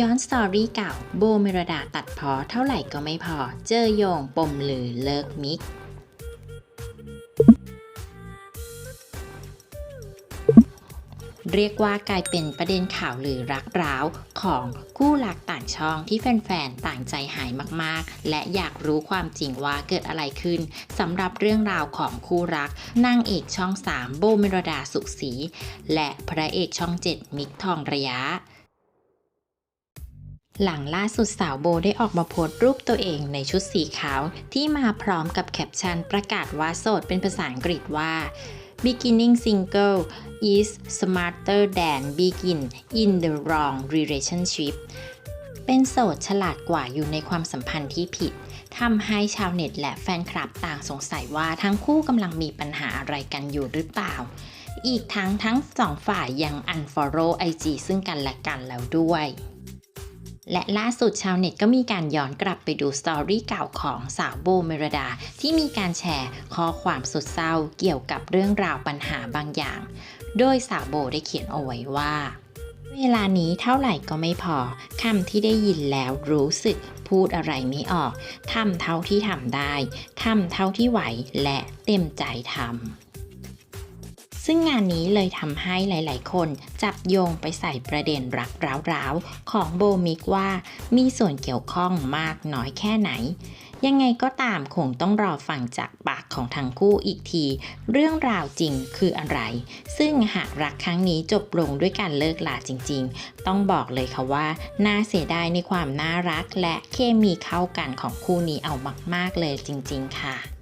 ย้อนสตอรี่เก่าโบเมรดาตัดพอเท่าไหร่ก็ไม่พอ เจอโยงปมลือเลิกมิก เรียกว่ากลายเป็นประเด็นข่าวลือรักร้าวของคู่รักต่างช่องที่แฟนๆ ต่างใจหายมากๆ และอยากรู้ความจริงว่าเกิดอะไรขึ้นสำหรับเรื่องราวของคู่รักนางเอกช่อง 3 โบเมรดาสุขศรีและพระเอกช่อง 7 มิกทองระยะ หลังล่าสุดสาวโบได้ออกมาโพสต์รูปตัวเองในชุดสีขาว ที่มาพร้อมกับแคปชั่นประกาศว่าโสดเป็นภาษาอังกฤษว่า beginning single is smarter than begin in the wrong relationship เป็นโสดฉลาดกว่าอยู่ในความสัมพันธ์ที่ผิดทำให้ชาวเน็ตและแฟนคลับต่างสงสัยว่าทั้งคู่กำลังมีปัญหาอะไรกันอยู่หรือเปล่า อีกทั้งทั้งสองฝ่ายยัง unfollow IG ซึ่งกันและกันแล้วด้วย และล่าสุดชาวเน็ตก็มีการย้อนกลับไปดูสตอรี่เก่าของสาวโบเมรดา ที่มีการแชร์ข้อความสุดเศร้าเกี่ยวกับเรื่องราวปัญหาบางอย่าง โดยสาวโบได้เขียนเอาไว้ว่า เวลานี้เท่าไหร่ก็ไม่พอคำที่ได้ยินแล้วรู้สึกพูดอะไรไม่ออกทำเท่าที่ทำได้ทำเท่าที่ไหวและเต็มใจทำ ซึ่งงานนี้เลยทำให้หลาย ๆ คนจับโยงไปใส่ประเด็นรักร้าวๆ ของโบมิกว่ามีส่วนเกี่ยวข้องมากน้อยแค่ไหน ยังไงก็ตามคงต้องรอฟังจากปากของทั้งคู่อีกที เรื่องราวจริงคืออะไร ซึ่งหากรักครั้งนี้จบลงด้วยการเลิกลาจริง ๆ ต้องบอกเลยค่ะว่า น่าเสียดายในความน่ารักและเคมีเข้ากันของคู่นี้เอามาก ๆ เลยจริง ๆ ค่ะ